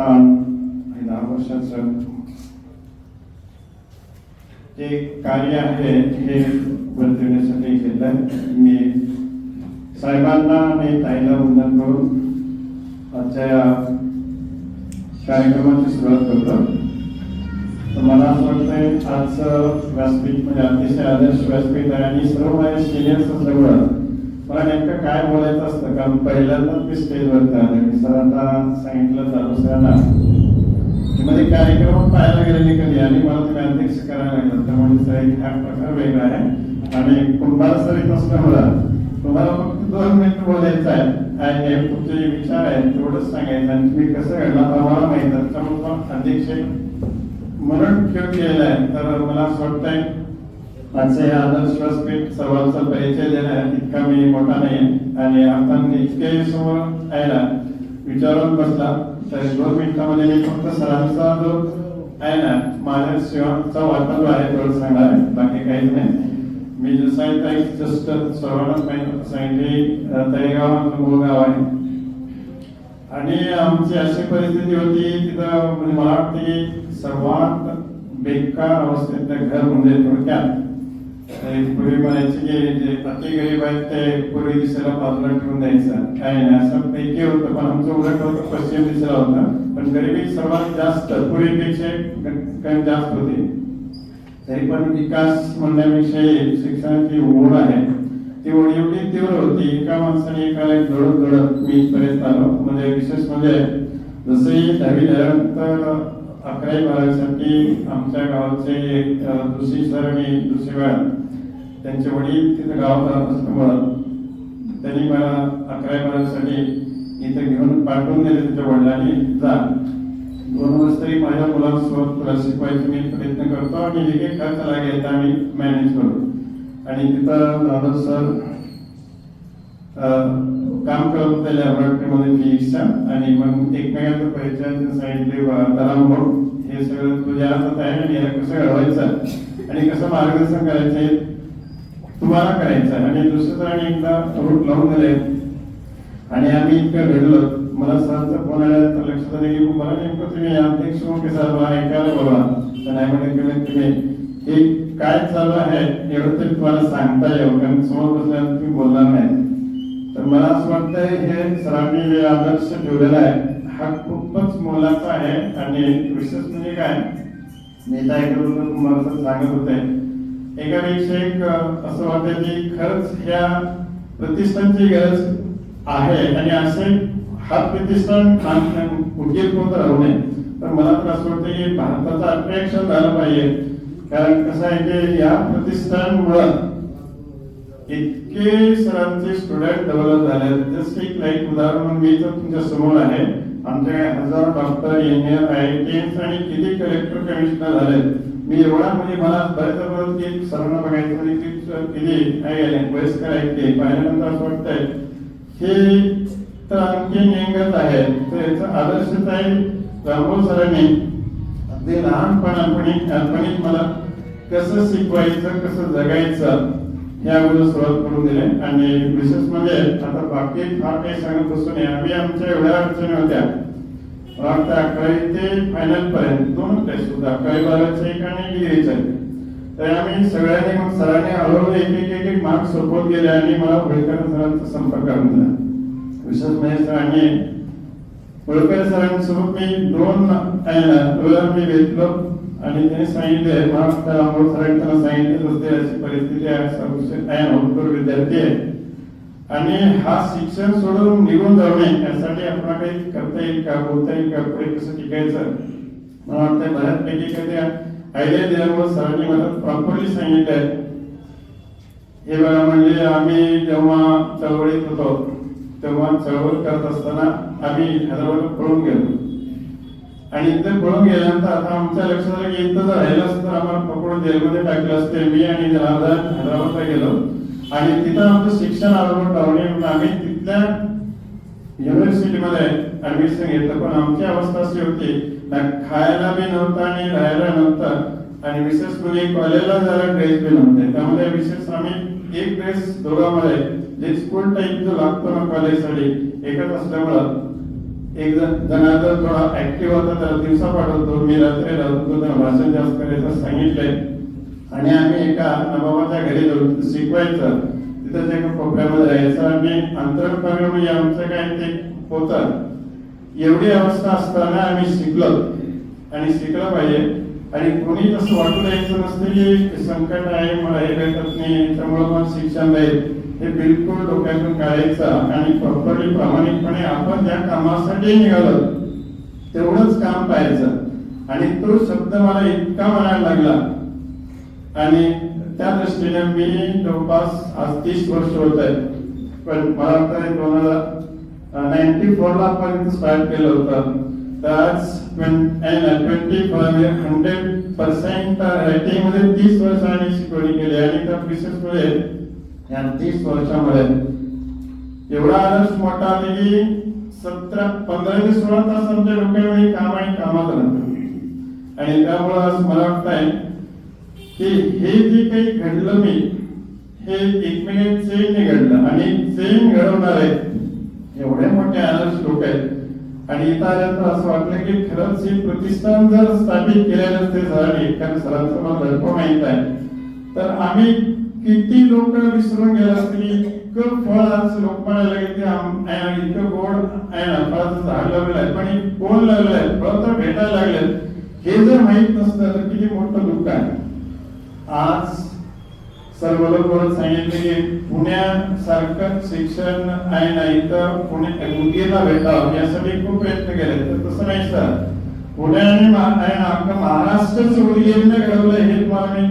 स्थान आणि दहा वर्षाचं जे कार्य आहे हे बदलण्यासाठी केलं मी साहेबांना आणि ताईला वंदन करून आजच्या या कार्यक्रमाची सुरुवात करतो तर मला असं वाटतंय आजचं व्यासपीठ म्हणजे अतिशय आदर्श व्यासपीठ आहे आणि सर्व सिनियर सगळं मला नेमकं काय बोलायचं असतं? कारण पहिल्यांदाच मी स्टेजवरती आले मी सरांना सांगितलं चालू सरांना की म्हणजे कार्यक्रम पाहायला गेले कधी? आणि मला तुम्ही अध्यक्ष करायला लागलं. त्यामुळे सर एक हा प्रकार वेगळा आहे. आणि कुंभार सर येत असल्यामुळं तुम्हाला फक्त दोन मिनिट बोलायचं आहे. आणि हे तुमचे जे विचार आहेत तेवढंच सांगायचं. आणि तुम्ही कसं घडला आम्हाला माहीत आहे. त्यामुळे अध्यक्ष म्हणून ठेवून केलेला आहे. तर मला असं वाटतंय आजचे हे आदर्श व्यासपीठ सर्वांचा परिचय देणं इतका मी मोठा नाही आणि आपण इतके समोर आहे ना विचारून बसला तर दोन मिनिटामध्ये फक्त सरांचा जो आहे ना माझ्या सेवांचा वाटप आहे थोडं सांगणार आहे. बाकी काहीच नाही. मी जसं आहे जस्ट सर्वांनाच माहिती सांगितले तळेगाव मूळ गाव आहे. आणि आमची अशी परिस्थिती होती तिथं म्हणजे मला वाटते सर्वात बेकार अवस्थेतलं घर म्हणजे थोडक्यात पूर्वी म्हणायचे की जे अति गरीब आहेत ते पूर्वी दिशेला बाजूला ठेवून द्यायचं. काय नाही असं पैकी होतं पण आमचं उलट होतं पश्चिम दिशेला होता. पण गरिबी सर्वात जास्त पूर्वीपेक्षा कमी जास्त होती. तरी पण विकास म्हणण्याविषयी शिक्षणाची ओढ आहे. ती ओढ एवढी तीव्र होती एका माणसाने एकाला एक जोडत जोडत मी पर्यंत आलो. म्हणजे विशेष म्हणजे जसे दहावी झाल्यानंतर अकरावी बारावीसाठी आमच्या गावाचे दुसरी सर आणि दुसरी वेळा त्यांचे वडील तिथं गावात राहत असल्यामुळं त्यांनी मला अकरावी बारावीसाठी इथं घेऊन पाठवून दिले त्याच्या वडिलांनी. जा. दोन वर्ष तरी माझ्या मुलांसोबत तुला शिकवायचे मी प्रयत्न करतो आणि जे काही खर्च लागेल ते आम्ही मॅनेज करू. आणि तिथं दादा सर काम करत होते लॅबोरेटरीमध्ये फिजिक्सच्या आणि मग एकमेकांचं परिचय सांगितले दराम हे सगळं तुझ्या हातात आहे आणि याला कसं घडवायचं? आणि कसं मार्गदर्शन करायचे? तुम्हाला करायचं आहे. आणि दुसरं आणि एकदा रूट लावून दिले आणि आम्ही इतकं घडलो मला सरांचा फोन आला तर लक्षात आलं की मला नेमकं तुम्ही अध्यक्ष म्हणून सर मला ऐकायला बोला तर नाही म्हणजे तुम्ही कमी हे काय चालू आहे? एवढं तरी तुम्हाला सांगता येऊ कारण समोर बसल्यानंतर तुम्ही बोलणार नाही तर मला असं वाटतंय हे सरांनी जे आदर्श ठेवलेला आहे हा खूपच मोलाचा आहे. आणि विशेष म्हणजे काय मी त्या तुम्हाला सांगत होते. एकापेक्षा एक असं वाटतं की खरंच ह्या प्रतिष्ठानची गरज आहे. आणि असे हा प्रतिष्ठान उद्योग होत राहू नये. तर मला तर असं वाटतं की भारताचं अट्रॅक्शन झालं पाहिजे. कारण कसं आहे की या प्रतिष्ठानमुळं इतके सरांचे स्टुडंट डेव्हलप झाले. जसं एक लाईक उदाहरण म्हणून मी इथं तुमच्यासमोर आहे. आमच्याकडे हजारो डॉक्टर इंजिनियर आय टी आणि किती कलेक्टर कमिशनर झाले. मी एवढा म्हणजे मला बऱ्याच बरोबर की सर्वांना बघायचं आणि की किती काय वयस्कर आहेत ते. पाहिल्यानंतर असं वाटतंय हे तर आणखी नियंगत आहे. तर याचा आदर्शच आहे रामभाऊ सरांनी अगदी लहानपणापणी लहानपणी मला कसं शिकवायचं कसं जगायचं या अगोदर सुरुवात करून दिले. आणि विशेष म्हणजे आता बाकी फार काही सांगत असतो नाही आम्ही आमच्या एवढ्या अडचणी होत्या. मला वाटतं अकरावी ते फायनल पर्यंत दोन टेस्ट होता अकरावी बाराचे एक आणि डिग्रीचा. एक. तर आम्ही सगळ्यांनी मग सरांनी हळूहळू एक एक एक एक मार्क सोपवत गेले आणि मला होळकर सरांचा संपर्क करून दिला. विशेष म्हणजे सरांनी होळकर सरांसोबत मी दोन वेळा मी घेतलो आणि त्यांनी सांगितले मला सरांनी त्यांना सांगितले होते अशी परिस्थिती आहे सर्व विद्यार्थी आहे. आणि हा शिक्षण सोडून निघून जाऊ नये यासाठी आपण काही करता येईल का बोलता येईल का पुढे कसं टिकायचं? मला वाटतं बऱ्याचपैकी कधी आयडिया दिल्यामुळे सरांनी मला प्रॉपरली आहे. हे बघा म्हणजे आम्ही जेव्हा चळवळीत होतो तेव्हा चळवळ करत असताना आम्ही हैदराबादला पळून गेलो. आणि इथे पळून गेल्यानंतर आता आमच्या लक्षात आलं की इथं जर राहिलं असतं तर आम्हाला पकडून जेलमध्ये टाकलं असते. मी आणि जनार्दन हैदराबादला गेलो. आणि तिथं आमचं शिक्षण आलं डावणे म्हणून आम्ही तिथल्या युनिव्हर्सिटीमध्ये ऍडमिशन घेतलं. पण आमची अवस्था अशी होती ना खायला बी नव्हतं आणि राहायला नव्हतं. आणि विशेष म्हणजे कॉलेजला जायला ड्रेस बी नव्हते. त्यामध्ये विशेष आम्ही एक ड्रेस दोघांमध्ये जे स्कूल टाईप जो लागतो ना कॉलेजसाठी एकच असल्यामुळं एक जण जर थोडा ऍक्टिव्ह होता त्याला दिवसा पाठवतो. मी रात्री राहतो त्याला भाषण जास्त करायचं सांगितलंय. आणि आम्ही एका नबाबाच्या घरी जाऊन शिकवायचं. तिथंच एका कोपऱ्यामध्ये राहायचं. आणि अंतरण म्हणजे आमचं काय ते होतं. एवढी अवस्था असताना आम्ही शिकलो. आणि शिकलं पाहिजे. आणि कोणी तसं वाटू द्यायचं नसतं की संकट आहे मला हे भेटत नाही त्यामुळे मला शिक्षण राहील हे बिलकुल डोक्यातून काढायचं. आणि प्रॉपरली प्रामाणिकपणे आपण ज्या कामासाठी निघालो तेवढंच काम पाहायचं. आणि तो शब्द मला इतका म्हणायला लागला. आणि त्या दृष्टीने मी जवळपास आज तीस वर्ष होत आहे. पण मला वाटतं दोन हजार नाईन्टी फोर ला पर्यंत स्टार्ट केलं होतं. तर आज ट्वेंटी हंड्रेड पर्सेंट रायटिंगमध्ये तीस वर्षांनी शिकवणी केली आणि त्या विशेषमध्ये या तीस वर्षामध्ये एवढा आदर्श मोठा आले की सतरा पंधरा ते सोळा तास आमच्या डोक्यामध्ये काम आणि कामात राहतो. आणि त्यामुळे आज मला वाटतंय की हे जे काही घडलं मी हे एकमेकांच्या चेनने घडलं. आणि चैन घडवणार आहेत. एवढे मोठे आदर्श लोक आहेत. आणि इथं आल्यानंतर असं वाटलं की खरंच हे प्रतिष्ठान जर स्थापित केले नसते सरांनी कारण सरांचं मला धडको माहीत आहे. तर आम्ही किती लोक विसरून गेला असतील इतकं फळ आज लोक म्हणायला की इतकं गोड आहे ना फळाचं झाड लावलेलं आहे पण कोण लावलेलं आहे फळ तर भेटायला लागले हे जर माहीत नसतं तर किती मोठं दुःख आहे. आज सर्व लोक सांगितले की पुण्यासारखं शिक्षण आहे नाही तर पुणे मुलगीला भेटावं यासाठी खूप प्रयत्न केले. तर तसं नाही सर. पुणे आणि महा- अख्खं महाराष्ट्रच मुलगीने घडवलं हे तुम्हाला मी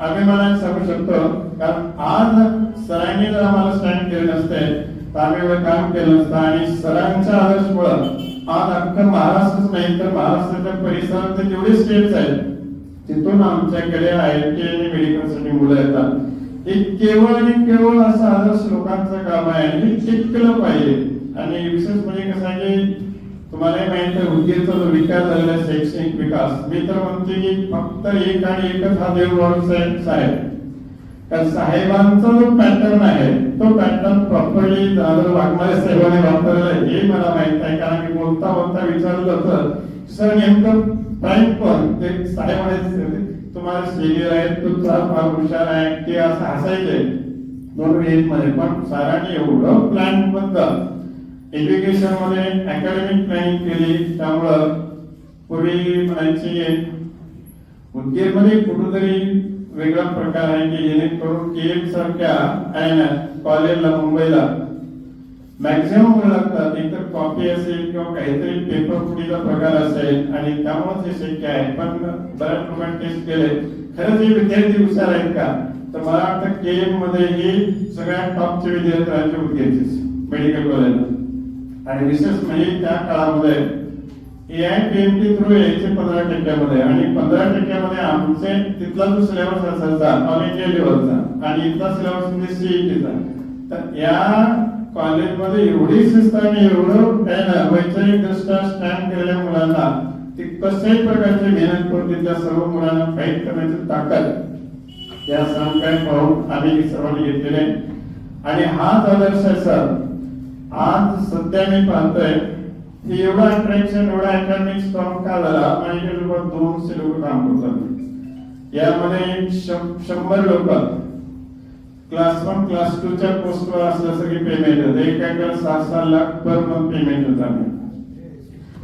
अभिमानाने सांगू शकतो. कारण आज सरांनी जर आम्हाला स्टँड केले नसते तर आम्ही काम केलं नसतं. आणि सरांच्या आदर्श आज अख्खं महाराष्ट्रच नाही तर महाराष्ट्राच्या परिसरात जेवढे स्टेट्स आहेत. तिथून आमच्याकडे आय आय टी आणि मेडिकलसाठी मुलं येतात. हे केवळ आणि केवळ असं आदर्श लोकांचं काम आहे. आणि हे टिकलं पाहिजे. आणि विशेष म्हणजे कसं आहे की तुम्हाला माहीत आहे उद्योगचा जो विकास झालेला आहे शैक्षणिक विकास. मी तर म्हणते की फक्त एक आणि एकच हा देव साहेब साहेब. कारण साहेबांचा जो पॅटर्न आहे तो पॅटर्न प्रॉपरली दादर वाघमारे साहेबांनी वापरलेला आहे. हे मला माहीत आहे. कारण मी बोलता बोलता विचारलं तर सर नेमकं प्राईम पण ते साहेब म्हणायचे तुम्हाला सिनियर आहे तुमचा फार हुशार आहे. ते असं हसायचे. दोन येत मध्ये पण सरांनी एवढं प्लॅनबद्दल एज्युकेशनमध्ये अकॅडमिक प्लॅनिंग केली त्यामुळं पूर्वी म्हणायचे उदगीरमध्ये कुठंतरी वेगळा प्रकार आहे की जेणेकरून केएम सारख्या आहे ना कॉलेजला मुंबईला मॅक्झिमम लागतात एकतर कॉपी असेल किंवा काहीतरी पेपर फुटीचा प्रकार असेल आणि त्यामुळेच हे शक्य आहे. पण बऱ्याच लोकांनी टेस्ट केले. खरंच हे विद्यार्थी हुशार आहेत का? तर मला वाटतं केएममध्ये हे सगळ्यात टॉपचे विद्यार्थी राहायचे मेडिकल कॉलेजला आणि विशेष म्हणजे त्या काळामध्ये A I P M T through यायचे पंधरा टक्क्यामध्ये आणि पंधरा टक्क्यामध्ये आमचे तिथला जो सिलेबस असायचा ऑल इंडिया लेवलचा आणि इथला सिलेबस म्हणजे सीईटीचा तर या कॉलेजमध्ये एवढी शिस्त आणि एवढं काय वैचारिक स्टँड केलेल्या मुलांना ते कशाही प्रकारची मेहनत करून त्या सर्व मुलांना फाईट करण्याची ताकद. या सरांकडे पाहून आम्ही सर्वांनी घेतलेले आणि हाच आदर्श आहे सर. आज सध्या मी पाहतोय की एवढा अट्रॅक्शन एवढा अकॅडमिक स्ट्रॉंग का झाला? माझ्याकडे दोनशे लोक काम करतात. यामध्ये शं- शंभर लोक. क्लास वन क्लास टू च्या पोस्टवर असलं सगळी पेमेंट होते एकाकडे सहा सहा लाख पर मंथ पेमेंट होत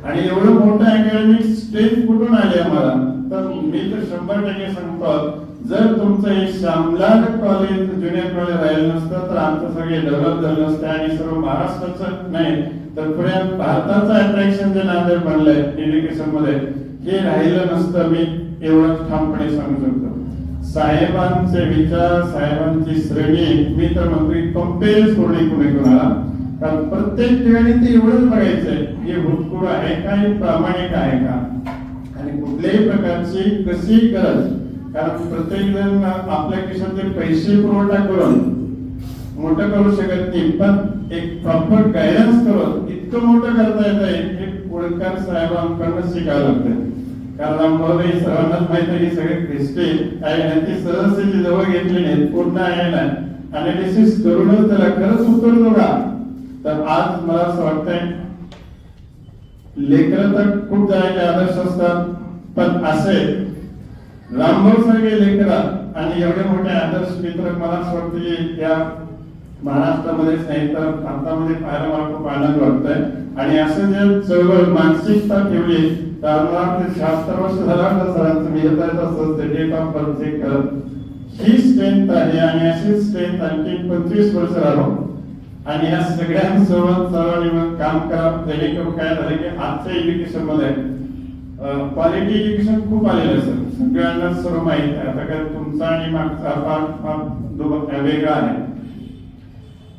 आणि एवढं मोठं अकॅडमिक स्ट्रेंथ कुठून आले आम्हाला? तर मी तर शंभर टक्के सांगतो जर तुमचं हे श्यामलाल कॉलेज ज्युनियर कॉलेज राहिलं नसतं तर आमचं सगळे डेव्हलप झालं नसतं आणि सर्व महाराष्ट्राचं नाही तर पुढे भारताचं अट्रॅक्शन जे नांदेड बनलंय एज्युकेशनमध्ये हे राहिलं नसतं मी एवढं ठामपणे सांगू शकतो. साहेबांचे विचार साहेबांची श्रेणी मी तर म्हणतो कंपेअर सोडली कुणी कुणाला? कारण प्रत्येक ठिकाणी ते एवढंच बघायचंय हे भूतपूर्व आहे का हे प्रामाणिक आहे का? आणि कुठल्याही प्रकारची कशी गरज? कारण प्रत्येक जण आपल्या खिशातले पैसे पुरवठा करून मोठं करू शकत नाही पण एक प्रॉपर गायडन्स करून इतकं मोठं करता येत आहे हे पुढकार साहेबांकडनं शिकायला लागतं कारण आम्हाला सर्वांनाच माहिती आहे की सगळे ख्रिस्ती आहे आणि ती सहजतेची जवळ घेतली नाही पूर्ण आहे ना. अनालिसिस करूनच त्याला खरंच उत्तर बघा तर आज मला असं वाटतंय लेकर तर खूप जायचे आदर्श असतात पण असे रामभाऊ सारखे लेकरा आणि एवढे मोठे आदर्श मित्र मला असं वाटतं की या महाराष्ट्रामध्येच नाही तर भारतामध्ये पाहायला मला खूप आनंद वाटतोय. आणि असं जे चळवळ मानसिकता ठेवली कारण मला ते वर्ष झालं सरांचं मी येत असतं ते डेट ऑफ बर्थ चेक करत ही स्ट्रेंथ आहे आणि अशी स्ट्रेंथ आणखी पंचवीस वर्ष राहो आणि या सगळ्यांसोबत सर्वांनी मग काम करा जेणेकरून काय झालं की आजच्या एज्युकेशनमध्ये क्वालिटी एज्युकेशन खूप आलेलं आहे सर. सगळ्यांना सर्व माहीत आहे. आता काय तुमचा आणि मागचा फार फार दो- वेगळा आहे.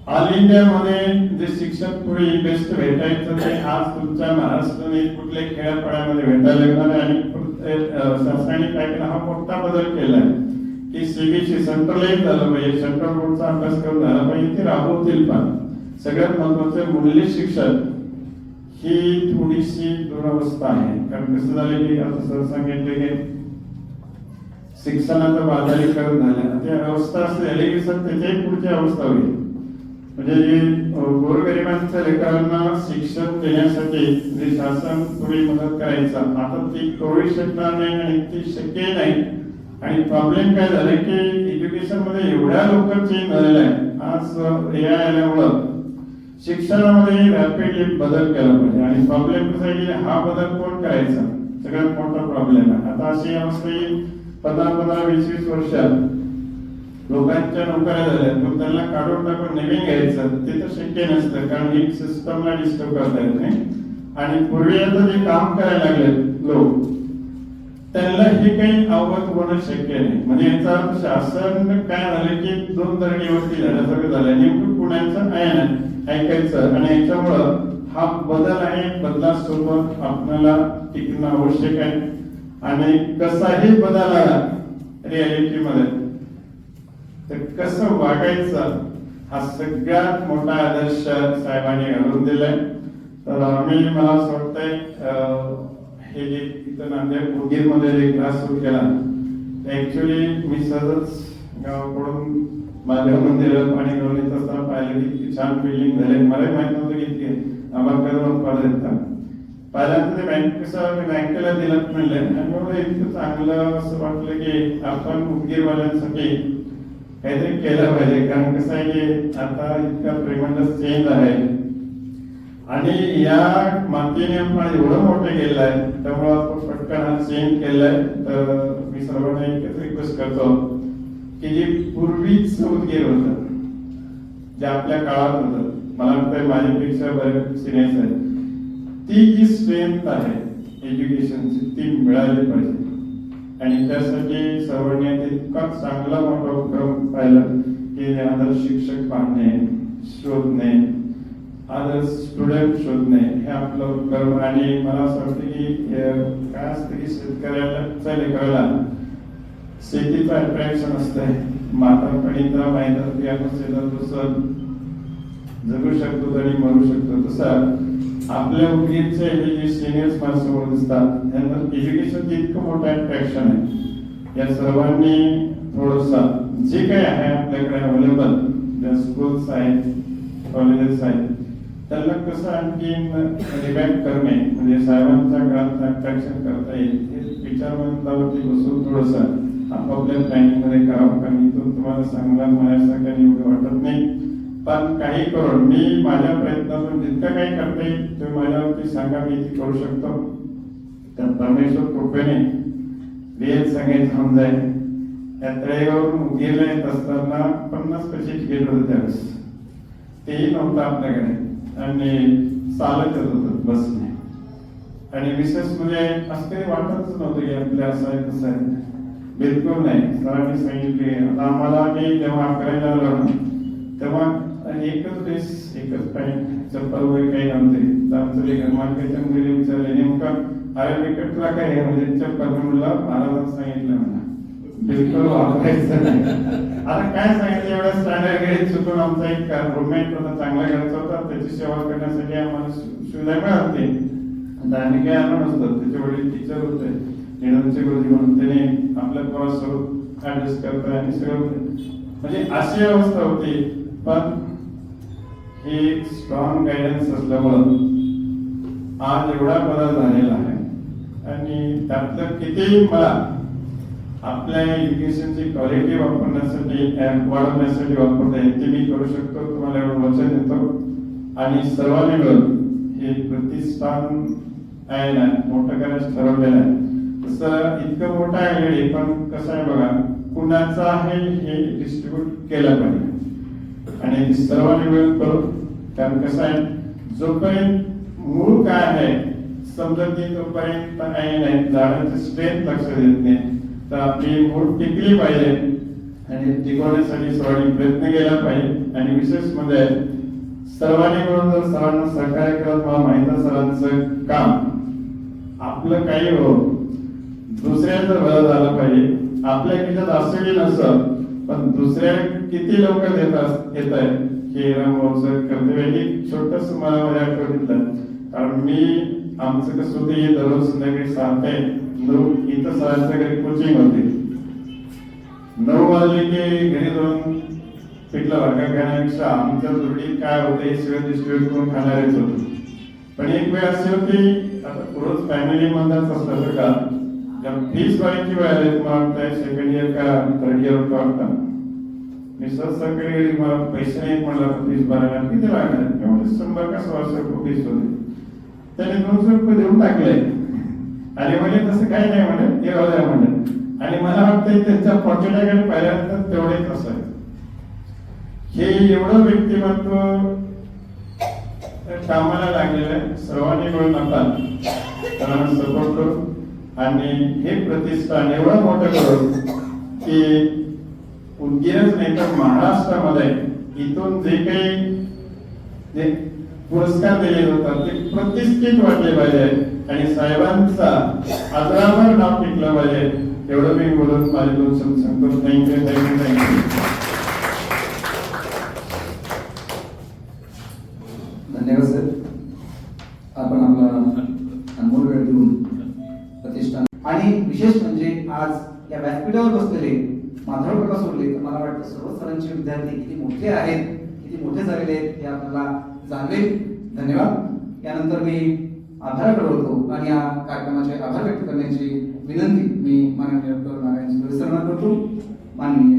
ऑल इंडियामध्ये जे शिक्षक पुढे बेस्ट भेटायचं ते आज तुमच्या महाराष्ट्राने कुठल्या खेड्यापाड्यामध्ये भेटायला लागणार आहे? आणि शासनाने काय केलं? हा मोठा बदल केलाय की सीबीसी सेंट्रलाइज झालं पाहिजे. सेंट्रल बोर्डचा अभ्यासक्रम झाला पाहिजे. ते राबवतील पण. सगळ्यात महत्वाचं मूल्य शिक्षण ही थोडीशी दुरवस्था आहे. कारण कसं झालं की आता सर सांगितले की शिक्षणाचं बाजारीकरण झालं. ती अवस्था असली की सर त्याच्याही पुढची अवस्था होईल. म्हणजे जे गोरगरिबांच्या लेकरांना शिक्षण देण्यासाठी जे शासन थोडी मदत करायचा. आता ती करू शकणार नाही आणि ती शक्य नाही. आणि प्रॉब्लेम काय झालाय की एज्युकेशनमध्ये एवढ्या लवकर चेंज झालेला आहे आज ए आय आल्यामुळं शिक्षणामध्ये रॅपिडली बदल केला पाहिजे. आणि प्रॉब्लेम कसा की हा बदल कोण करायचा? सगळ्यात मोठा प्रॉब्लेम आहे. आता अशी अवस्था येईल पंधरा पंधरा वीस वीस वर्षात लोकांच्या नोकऱ्या झाल्या मग त्यांना काढून टाकून नवीन घ्यायचं. ते तर शक्य नसतं कारण एक सिस्टमला डिस्टर्ब करता येत नाही? आणि पूर्वी आता जे काम करायला लागले लोक त्यांना हे काही अवगत होणं शक्य नाही. म्हणजे याचा अर्थ शासन काय झालं की दोन दर्गेवरती झाल्यासारखं झालं नेमकं पुण्याचं आहे ना ऐकायचं आणि याच्यामुळं हा बदल आहे बदलासोबत आपल्याला टिकणं आवश्यक आहे. आणि कसाही बदल आला रियालिटी मध्ये तर कसं वागायचं? हा सगळ्यात मोठा आदर्श साहेबांनी घालून दिलाय. तर आम्ही मला असं वाटतंय अं, हे जे इथं नांदेड उदगीरमध्ये जे क्लास सुरू केला ऍक्च्युली मी सहजच गावाकडून माझ्या मंदिरात पाणी घेऊन येत असताना पाहिलं की इतकी छान बिल्डिंग झाली. मला माहीत नव्हतं की इतकी आम्हाला करून येतात पहिल्यांदा ते बँक कसं मी बँकेला दिलं म्हणले. आणि मला इतकं चांगलं असं वाटलं की आपण उदगीरवाल्यांसाठी काहीतरी केलं पाहिजे. कारण कसं आहे की आता इतका ट्रेमंडस चेंज आहे. आणि या मातीने आपण एवढं मोठं केलं आहे त्यामुळे आपण पटकन हा चेंज केलाय. तर मी सर्वांना एकच रिक्वेस्ट करतो की जे पूर्वीच उदगीर होतं जे आपल्या काळात होतं मला वाटतं माझ्यापेक्षा बऱ्याच सिनियर्स आहेत ती जी स्ट्रेंथ आहे एज्युकेशनची ती मिळाली पाहिजे. आणि त्यासाठी सर्वांनी इतका चांगला मोठा उपक्रम पाहिला की आदर्श शिक्षक पाहणे शोधणे आदर्श स्टुडंट शोधणे हे आपलं उपक्रम. आणि मला असं वाटतं की काय असतं की शेतकऱ्याला कळला शेतीचं अट्रॅक्शन असतंय. म्हातारपणीचा माहीत असते आपण शेतात बसून जगू शकतो आणि मरू शकतो. तसं आपल्या उदगीरचे हे जे सिनियर्स माणसं दिसतात त्यांना एज्युकेशनचं इतकं मोठं अट्रॅक्शन आहे. या सर्वांनी थोडंसं जे काही आहे आपल्याकडे अवेलेबल ज्या स्कूल्स आहेत कॉलेजेस आहेत त्यांना कसं आणखी रिबॅक करणे म्हणजे साहेबांच्या काळात अट्रॅक्शन करता येईल हे विचार मंत्रावरती बसून थोडंसं आपापल्या प्लॅनिंगमध्ये करावं कारण इथून तुम्हाला सांगणार माझ्यासारख्या एवढं वाटत पण काही करून मी माझ्या प्रयत्नातून जितकं काही करता येईल तुम्ही माझ्यावरती सांगा मी ती करू शकतो. तर परमेश्वर कृपेने रिअल सांगायचं होऊन जाईल. त्या तळेगावरून गेले येत असताना पन्नास पैसे गेलो होतं त्यावेळेस. तेही नव्हतं आपल्याकडे. आणि चालत येत होतं बसने. आणि विशेष म्हणजे असं काही वाटतच नव्हतं की आपल्या असं आहे तसं आहे. बिलकुल नाही. सरांनी सांगितले आता आम्हाला मी जेव्हा अकरायला आलो तेव्हा आणि एकच ड्रेस एकच पॅन्ट चप्पल वगैरे काही नव्हते तर. आमचं जे घरमालकाच्या मुलीने विचारले. नेमका अरे विकटला काय आहे? म्हणजे चप्पल म्हणला महाराजांनी सांगितलं म्हणा. बिलकुल वापरायचं आता काय सांगितलं? एवढं स्टँडर्ड गाडी चुकून आमचा एक रूममेट होता चांगला घरचा होता. त्याची सेवा करण्यासाठी आम्हाला सु- सुविधा मिळाली. आता आम्ही काय आलो नसतो. त्याचे वडील टीचर होते. निडमचे गुरुजी म्हणून त्याने आपल्या पोरासोबत ऍडजस्ट करता आणि सगळं म्हणजे अशी अवस्था होती. पण हे स्ट्रॉंग गायडन्स असल्यामुळं आज एवढा बदल झालेला आहे. आणि त्यातलं कितीही मला आपल्या एज्युकेशनची क्वालिटी वापरण्यासाठी अं, वाढवण्यासाठी वापरता येईल ते मी करू शकतो. तुम्हाला एवढं वचन देतो. आणि सर्वांनी मिळून हे प्रतिष्ठान आहे ना मोठं करायचं ठरवलेलं आहे. तसं इतकं मोठं आहे पण कसं आहे बघा कुणाचं आहे हे डिस्ट्रीब्यूट केलं पाहिजे. आणि सर्वांनी मिळून करू. कारण कसं आहे जोपर्यंत मूळ काय आहे समजत नाही तोपर्यंत काही नाही झाडाचं स्ट्रेंथ लक्ष देत नाही तर आपली मूळ टिकली पाहिजे. आणि टिकवण्यासाठी सर्वांनी प्रयत्न केला पाहिजे. आणि विशेष म्हणजे सर्वांनी मिळून जर सर्वांना सहकार्य करत मला माहीत आहे सरांचं काम. आपलं काही हो दुसऱ्याचं बरं झालं पाहिजे. आपल्या खिशात असंही नसतं पण दुसऱ्या किती लोक देतात येत आहेत? हे रामभाऊचं कर्तव्य एक छोटस मला माझ्या आठवणीतलं. कारण मी आमचं कसं होतं हे दररोज संध्याकाळी सात आहे नऊ इथं सरांच्या घरी कोचिंग होते. नऊ वाजले की घरी जाऊन पिठला भाकर खाण्यापेक्षा आमच्या जोडी काय होतं हे सगळं डिस्ट्रीब्युट करून खाणारेच होतो. पण एक वेळ अशी होती आता रोज फॅमिली मधलाच असतात का जेव्हा फीस भरायची वेळ आली तुम्हाला वाटतंय सेकंड इयर का थर्ड इयर का वाटतं मी सहसहकारी मला पैसे नाही म्हणला तर फीस भरायला किती लागणार? त्यामुळे शंभर का सोळाशे रुपये फीस होते. त्याने दोनशे रुपये देऊन टाकले. आणि म्हणजे तसं काही नाही म्हणे हे राहू द्या म्हणे. आणि मला वाटतं त्यांच्या पॉकेटाकडे पाहिल्यानंतर तेवढेच असं हे एवढं व्यक्तिमत्व कामाला लागलेलं आहे. सर्वांनी मिळून आता त्यांना सपोर्ट करू. आणि हे प्रतिष्ठान एवढं मोठं करू की उदगीरच नाही तर महाराष्ट्रामध्ये इथून जे काही जे पुरस्कार दिले जातात ते प्रतिष्ठित वाटले पाहिजे. आणि साहेबांचा आदरावर नाव टिकलं पाहिजे. एवढं मी बोलून माझे दोन शब्द सांगतो. Thank you thank you thank you धन्यवाद सर. आपण आपला अनमोल वेळ देऊन प्रतिष्ठान आणि विशेष म्हणजे आज या व्यासपीठावर बसलेले माधव कसं सोडले तर मला वाटतं सर्व सरांचे विद्यार्थी किती मोठे आहेत किती मोठे झालेले आहेत हे आपल्याला जाणवेल. धन्यवाद. यानंतर मी आभाराकडे होतो आणि या कार्यक्रमाचे आभार व्यक्त करण्याची विनंती मी माननीय डॉक्टर नारायण सरांना करतो. माननीय